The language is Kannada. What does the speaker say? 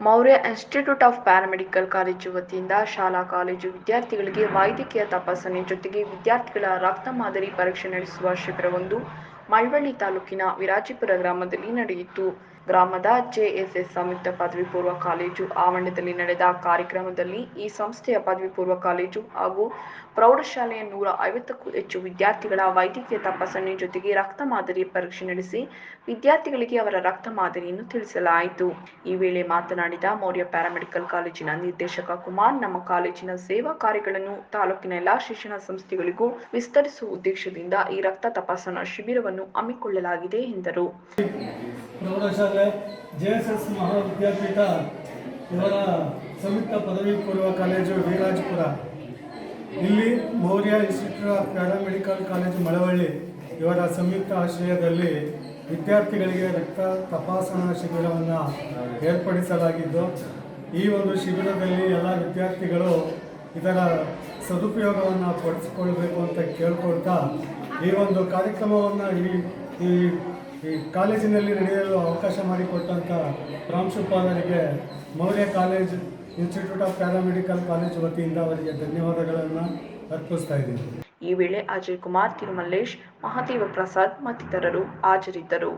Maurya institute of paramedical college ವತಿಯಿಂದ ಶಾಲಾ ಕಾಲೇಜು ವಿದ್ಯಾರ್ಥಿಗಳಿಗೆ ವೈದ್ಯಕೀಯ ತಪಾಸಣೆ ಜೊತೆಗೆ ವಿದ್ಯಾರ್ಥಿಗಳ ರಕ್ತ ಮಾದರಿ ಪರೀಕ್ಷೆ ನಡೆಸುವ ಶಿಬಿರವೊಂದು ಮಳವಳ್ಳಿ ತಾಲೂಕಿನ ವಿರಾಜಿಪುರ ಗ್ರಾಮದಲ್ಲಿ ನಡೆಯಿತು. ಗ್ರಾಮದ ಜೆಎಸ್ಎಸ್ ಸಂಯುಕ್ತ ಪದವಿ ಪೂರ್ವ ಕಾಲೇಜು ಆವರಣದಲ್ಲಿ ನಡೆದ ಕಾರ್ಯಕ್ರಮದಲ್ಲಿ ಈ ಸಂಸ್ಥೆಯ ಪದವಿ ಪೂರ್ವ ಕಾಲೇಜು ಹಾಗೂ ಪ್ರೌಢಶಾಲೆಯ ನೂರ ಐವತ್ತಕ್ಕೂ ಹೆಚ್ಚು ವಿದ್ಯಾರ್ಥಿಗಳ ವೈದ್ಯಕೀಯ ತಪಾಸಣೆ ಜೊತೆಗೆ ರಕ್ತ ಮಾದರಿ ಪರೀಕ್ಷೆ ನಡೆಸಿ ವಿದ್ಯಾರ್ಥಿಗಳಿಗೆ ಅವರ ರಕ್ತ ಮಾದರಿಯನ್ನು ತಿಳಿಸಲಾಯಿತು. ಈ ವೇಳೆ ಮಾತನಾಡಿದ ಮೌರ್ಯ ಪ್ಯಾರಾಮೆಡಿಕಲ್ ಕಾಲೇಜಿನ ನಿರ್ದೇಶಕ ಕುಮಾರ್, ನಮ್ಮ ಕಾಲೇಜಿನ ಸೇವಾ ಕಾರ್ಯಗಳನ್ನು ತಾಲೂಕಿನ ಎಲ್ಲಾ ಶಿಕ್ಷಣ ಸಂಸ್ಥೆಗಳಿಗೂ ವಿಸ್ತರಿಸುವ ಉದ್ದೇಶದಿಂದ ಈ ರಕ್ತ ತಪಾಸಣಾ ಶಿಬಿರವನ್ನು ಹಮ್ಮಿಕೊಳ್ಳಲಾಗಿದೆ ಎಂದರು. ಪ್ರೌಢಶಾಲೆ ಜೆ ಎಸ್ ಎಸ್ ಮಹಾವಿದ್ಯಾಪೀಠ ಇವರ ಸಂಯುಕ್ತ ಪದವಿ ಪೂರ್ವ ಕಾಲೇಜು ವೀರಾಜಪುರ. ಇಲ್ಲಿ Maurya institute of paramedical college Malavalli ಇವರ ಸಂಯುಕ್ತ ಆಶ್ರಯದಲ್ಲಿ ವಿದ್ಯಾರ್ಥಿಗಳಿಗೆ ರಕ್ತ ತಪಾಸಣಾ ಶಿಬಿರವನ್ನು ಏರ್ಪಡಿಸಲಾಗಿದ್ದು, ಈ ಒಂದು ಶಿಬಿರದಲ್ಲಿ ಎಲ್ಲ ವಿದ್ಯಾರ್ಥಿಗಳು ಇದರ ಸದುಪಯೋಗವನ್ನು ಪಡಿಸಿಕೊಳ್ಬೇಕು ಅಂತ ಕೇಳ್ಕೊಳ್ತಾ ಈ ಒಂದು ಕಾರ್ಯಕ್ರಮವನ್ನು ಈ ಈ ಈ ಕಾಲೇಜಿನಲ್ಲಿ ನಡೆಯಲು ಅವಕಾಶ ಮಾಡಿಕೊಟ್ಟಂಥ ಪ್ರಾಂಶುಪಾಲರಿಗೆ Maurya college institute of paramedical college ವತಿಯಿಂದ ಅವರಿಗೆ ಧನ್ಯವಾದಗಳನ್ನು ಅರ್ಪಿಸ್ತಾ ಇದ್ದೀನಿ. ಈ ವೇಳೆ ಅಜಯ್ ಕುಮಾರ್, ತಿರುಮಲ್ಲೇಶ್, ಮಹಾದೇವ ಪ್ರಸಾದ್ ಮತ್ತಿತರರು ಹಾಜರಿದ್ದರು.